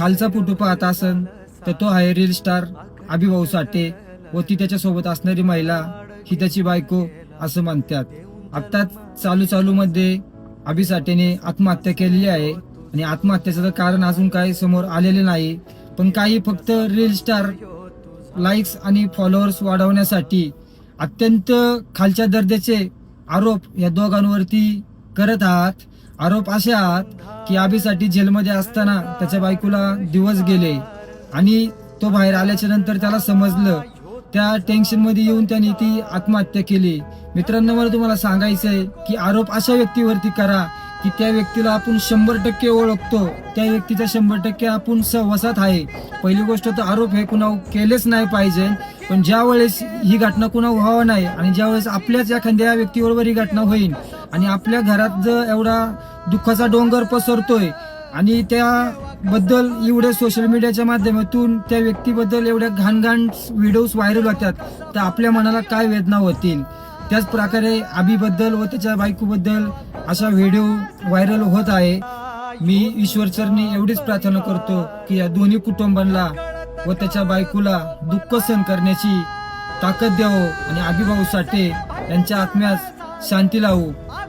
खालचा फोटो पाहत असन तर तो आहे रील स्टार अभिभाऊ साठे व ती त्याच्यासोबत असणारी महिला ही त्याची बायको असं मानतात आत्ताच चालू चालू मध्ये अभि साठेने आत्महत्या केलेली आहे आणि आत्महत्येचं कारण अजून काही समोर आलेले नाही पण काही फक्त रील स्टार लाईक्स आणि फॉलोअर्स वाढवण्यासाठी अत्यंत खालच्या दर्जाचे आरोप या दोघांवरती करत आहात. आरोप असे आहात की आबीसाठी जेलमध्ये असताना त्याच्या बायकोला दिवस गेले आणि तो बाहेर आल्याच्यानंतर त्याला समजलं. त्या टेन्शनमध्ये येऊन त्याने ती आत्महत्या केली. मित्रांनो मला तुम्हाला सांगायचं आहे की आरोप अशा व्यक्तीवरती करा की त्या व्यक्तीला आपण शंभर टक्के ओळखतो. त्या व्यक्तीचा शंभर टक्के आपण सहवासात आहे. पहिली गोष्ट तर आरोप हे कुणा केलेच नाही पाहिजे. पण ज्या वेळेस ही घटना कुणा व्हावं नाही आणि ज्या वेळेस आपल्याच एखाद्या व्यक्तीबरोबर ही घटना होईल आणि आपल्या घरात जर एवढा दुःखाचा डोंगर पसरतोय. आणि त्याबद्दल एवढ्या सोशल मीडियाच्या माध्यमातून त्या व्यक्तीबद्दल एवढ्या घाणघाण व्हिडिओज व्हायरल होतात तर आपल्या मनाला काय वेदना होतील? त्याच प्रकारे आबीबद्दल व त्याच्या बायकोबद्दल अशा व्हिडिओ व्हायरल होत आहे. मी ईश्वरचरणी एवढीच प्रार्थना करतो की या दोन्ही कुटुंबांना व त्याच्या बायकोला दुःख सहन करण्याची ताकद द्यावं आणि आबीभाऊ साठे यांच्या आत्म्यास शांती लावू.